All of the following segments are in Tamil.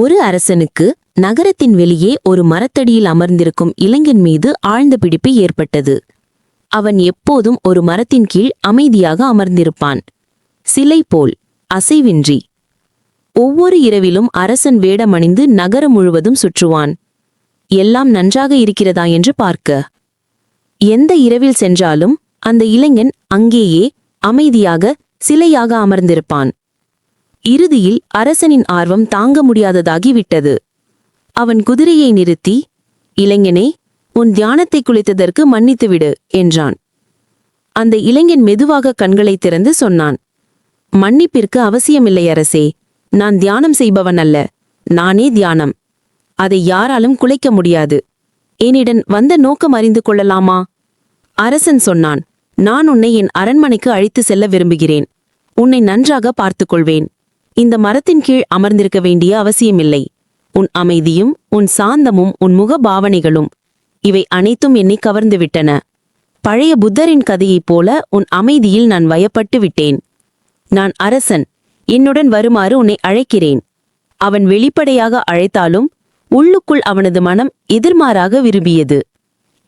ஒரு அரசனுக்கு நகரத்தின் வெளியே ஒரு மரத்தடியில் அமர்ந்திருக்கும் இளைஞன் மீது ஆழ்ந்த பிடிப்பு ஏற்பட்டது. அவன் எப்போதும் ஒரு மரத்தின் கீழ் அமைதியாக அமர்ந்திருப்பான். சிலை போல் அசைவின்றி. ஒவ்வொரு இரவிலும் அரசன் வேடமணிந்து நகரம் முழுவதும் சுற்றுவான். எல்லாம் நன்றாக இருக்கிறதா என்று பார்க்க. எந்த இரவில் சென்றாலும் அந்த இளைஞன் அங்கேயே அமைதியாக சிலையாக அமர்ந்திருப்பான். இறுதியில் அரசனின் ஆர்வம் தாங்க முடியாததாகி விட்டது அவன் குதிரையை நிறுத்தி இளைஞனே உன் தியானத்தை குலைத்ததற்கு மன்னித்துவிடு என்றான். அந்த இளைஞன் மெதுவாக கண்களைத் திறந்து சொன்னான் மன்னிப்பிற்கு அவசியமில்லை அரசே நான் தியானம் செய்பவன் அல்ல நானே தியானம். அதை யாராலும் குலைக்க முடியாது. என்னிடம் வந்த நோக்கம் அறிந்து கொள்ளலாமா? அரசன் சொன்னான் நான் உன்னை என் அரண்மனைக்கு அழைத்து செல்ல விரும்புகிறேன். உன்னை நன்றாக பார்த்துக்கொள்வேன். இந்த மரத்தின் கீழ் அமர்ந்திருக்க வேண்டிய அவசியமில்லை. உன் அமைதியும் உன் சாந்தமும் உன் முக பாவனைகளும் இவை அனைத்தும் என்னை கவர்ந்துவிட்டன. பழைய புத்தரின் கதையைப் போல உன் அமைதியில் நான் வயப்பட்டு விட்டேன். நான் அரசன் என்னுடன் வருமாறு உன்னை அழைக்கிறேன். அவன் வெளிப்படையாக அழைத்தாலும் உள்ளுக்குள் அவனது மனம் எதிர்மாறாக விரும்பியது.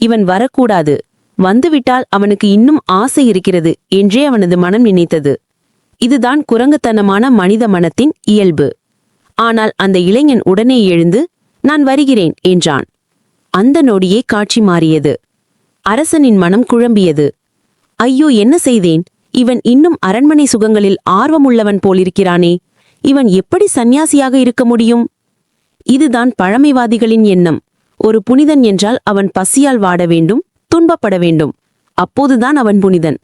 இவன் வரக்கூடாது வந்துவிட்டால் அவனுக்கு இன்னும் ஆசை இருக்கிறது என்றே அவனது மனம் நினைத்தது. இதுதான் குரங்குத்தனமான மனித மனத்தின் இயல்பு. ஆனால் அந்த இளைஞன் உடனே எழுந்து நான் வருகிறேன் என்றான். அந்த நொடியே காட்சி மாறியது. அரசனின் மனம் குழம்பியது. ஐயோ என்ன செய்தேன்? இவன் இன்னும் அரண்மனை சுகங்களில் ஆர்வமுள்ளவன் போலிருக்கிறானே. இவன் எப்படி சந்நியாசியாக இருக்க முடியும்? இதுதான் பழமைவாதிகளின் எண்ணம். ஒரு புனிதன் என்றால் அவன் பசியால் வாட வேண்டும் துன்பப்பட வேண்டும். அப்போதுதான் அவன் புனிதன்.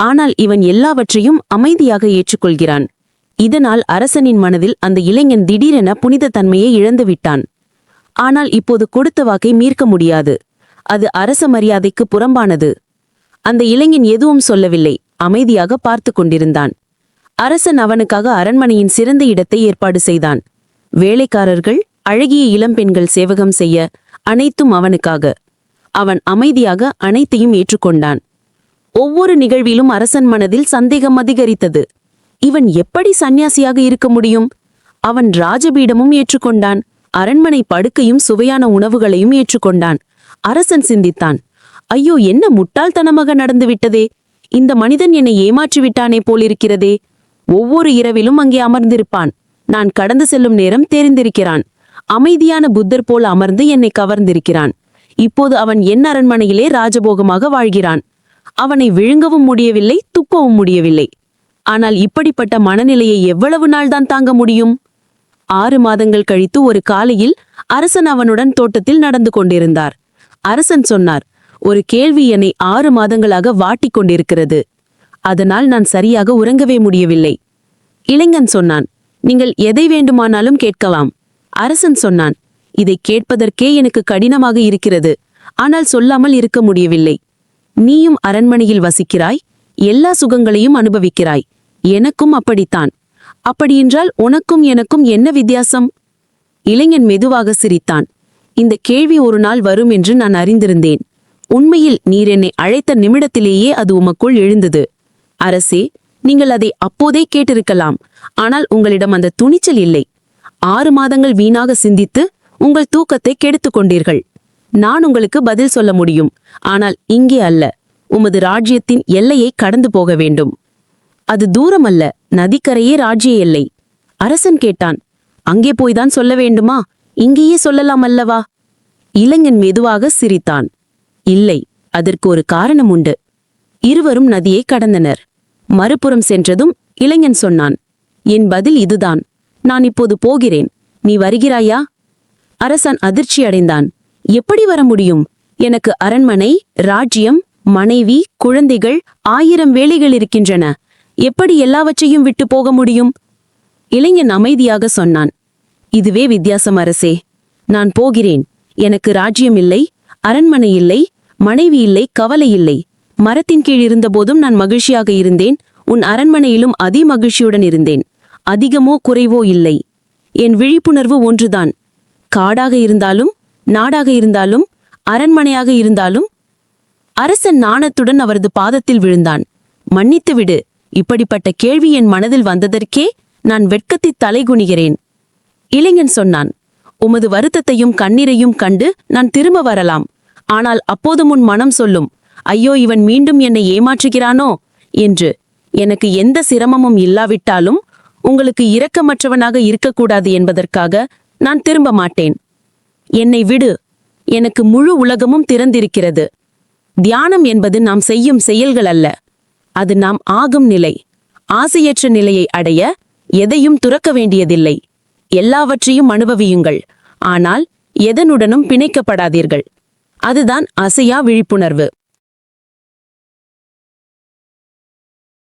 ஆனால் இவன் எல்லாவற்றையும் அமைதியாக ஏற்றுக்கொள்கிறான். இதனால் அரசனின் மனதில் அந்த இளைஞன் திடீரென புனித தன்மையை இழந்து விட்டான் ஆனால் இப்போது கொடுத்த வாக்கை மீர்க்க முடியாது. அது அரச மரியாதைக்கு புறம்பானது. அந்த இளைஞன் எதுவும் சொல்லவில்லை. அமைதியாக பார்த்து கொண்டிருந்தான். அரசன் அவனுக்காக அரண்மனையின் சிறந்த இடத்தை ஏற்பாடு செய்தான். வேலைக்காரர்கள் அழகிய இளம்பெண்கள் சேவகம் செய்ய அனைத்தும் அவனுக்காக. அவன் அமைதியாக அனைத்தையும் ஏற்றுக்கொண்டான். ஒவ்வொரு நிகழ்விலும் அரசன் மனதில் சந்தேகம் அதிகரித்தது. இவன் எப்படி சந்நியாசியாக இருக்க முடியும்? அவன் ராஜபீடமும் ஏற்றுக்கொண்டான். அரண்மனை படுக்கையும் சுவையான உணவுகளையும் ஏற்றுக்கொண்டான். அரசன் சிந்தித்தான். ஐயோ என்ன முட்டாள்தனமாக நடந்துவிட்டதே? இந்த மனிதன் என்னை ஏமாற்றி விட்டானே போலிருக்கிறதே? ஒவ்வொரு இரவிலும் அங்கே அமர்ந்திருப்பான். நான் கடந்து செல்லும் நேரம் தெரிந்திருக்கிறான். அமைதியான புத்தர் போல் அமர்ந்து என்னை கவர்ந்திருக்கிறான். இப்போது அவன் என் அரண்மனையிலே ராஜபோகமாக வாழ்கிறான். அவனை விழுங்கவும் முடியவில்லை துப்பவும் முடியவில்லை. ஆனால் இப்படிப்பட்ட மனநிலையை எவ்வளவு நாள்தான் தாங்க முடியும்? ஆறு மாதங்கள் கழித்து ஒரு காலையில் அரசன் அவனுடன் தோட்டத்தில் நடந்து கொண்டிருந்தார். அரசன் சொன்னார் ஒரு கேள்வி என்னை ஆறு மாதங்களாக வாட்டிக் கொண்டிருக்கிறது. அதனால் நான் சரியாக உறங்கவே முடியவில்லை. இளைஞன் சொன்னான் நீங்கள் எதை வேண்டுமானாலும் கேட்கலாம். அரசன் சொன்னான் இதை கேட்பதற்கே எனக்கு கடினமாக இருக்கிறது. ஆனால் சொல்லாமல் இருக்க முடியவில்லை. நீயும் அரண்மனையில் வசிக்கிறாய் எல்லா சுகங்களையும் அனுபவிக்கிறாய். எனக்கும் அப்படித்தான். அப்படியென்றால் உனக்கும் எனக்கும் என்ன வித்தியாசம்? இளைஞன் மெதுவாக சிரித்தான். இந்த கேள்வி ஒரு நாள் வரும் என்று நான் அறிந்திருந்தேன். உண்மையில் நீர் என்னை அழைத்த நிமிடத்திலேயே அது உமக்குள் எழுந்தது. அரசே நீங்கள் அதை அப்போதே கேட்டிருக்கலாம். ஆனால் உங்களிடம் அந்த துணிச்சல் இல்லை. ஆறு மாதங்கள் வீணாக சிந்தித்து உங்கள் தூக்கத்தை கெடுத்துக் கொண்டீர்கள். நான் உங்களுக்கு பதில் சொல்ல முடியும். ஆனால் இங்கே அல்ல. உமது ராஜ்யத்தின் எல்லையை கடந்து போக வேண்டும். அது தூரம் அல்ல நதிக்கரையே ராஜ்ய எல்லை. அரசன் கேட்டான் அங்கே போய்தான் சொல்ல வேண்டுமா? இங்கேயே சொல்லலாம் அல்லவா? இளைஞன் மெதுவாக சிரித்தான் இல்லை அதற்கு ஒரு காரணம் உண்டு. இருவரும் நதியை கடந்தனர். மறுபுறம் சென்றதும் இளைஞன் சொன்னான் என் பதில் இதுதான். நான் இப்போது போகிறேன். நீ வருகிறாயா? அரசன் அதிர்ச்சி அடைந்தான் எப்படி வர முடியும்? எனக்கு அரண்மனை ராஜ்யம் மனைவி குழந்தைகள் ஆயிரம் வேலைகள் இருக்கின்றன. எப்படி எல்லாவற்றையும் விட்டு போக முடியும்? இளைஞன் அமைதியாக சொன்னான். இதுவே வித்தியாசம் அரசே. நான் போகிறேன். எனக்கு ராஜ்யம் இல்லை அரண்மனை இல்லை மனைவி இல்லை கவலை இல்லை. மரத்தின் கீழ் இருந்தபோதும் நான் மகிழ்ச்சியாக இருந்தேன். உன் அரண்மனையிலும் அதி மகிழ்ச்சியுடன் இருந்தேன். அதிகமோ குறைவோ இல்லை. என் விழிப்புணர்வு ஒன்றுதான். காடாக இருந்தாலும் நாடாக இருந்தாலும் அரண்மனையாக இருந்தாலும் அரசன் நாணத்துடன் அவரது பாதத்தில் விழுந்தான். மன்னித்து விடு இப்படிப்பட்ட கேள்வி என் மனதில் வந்ததற்கே நான் வெட்கத்தித் தலைகுனிகிறேன் இளைஞன் சொன்னான் உமது வருத்தத்தையும் கண்ணீரையும் கண்டு நான் திரும்ப வரலாம். ஆனால் அப்போதும் உன் மனம் சொல்லும் ஐயோ இவன் மீண்டும் என்னை ஏமாற்றுகிறானோ? என்று. எனக்கு எந்த சிரமமும் இல்லாவிட்டாலும் உங்களுக்கு இரக்கமற்றவனாக இருக்கக்கூடாது என்பதற்காக நான் திரும்ப மாட்டேன். என்னை விடு. எனக்கு முழு உலகமும் திறந்திருக்கிறது. தியானம் என்பது நாம் செய்யும் செயல்கள் அல்ல. அது நாம் ஆகும் நிலை. ஆசையற்ற நிலையை அடைய எதையும் துறக்க வேண்டியதில்லை. எல்லாவற்றையும் அனுபவியுங்கள். ஆனால் எதனுடனும் பிணைக்கப்படாதீர்கள். அதுதான் அசையா விழிப்புணர்வு.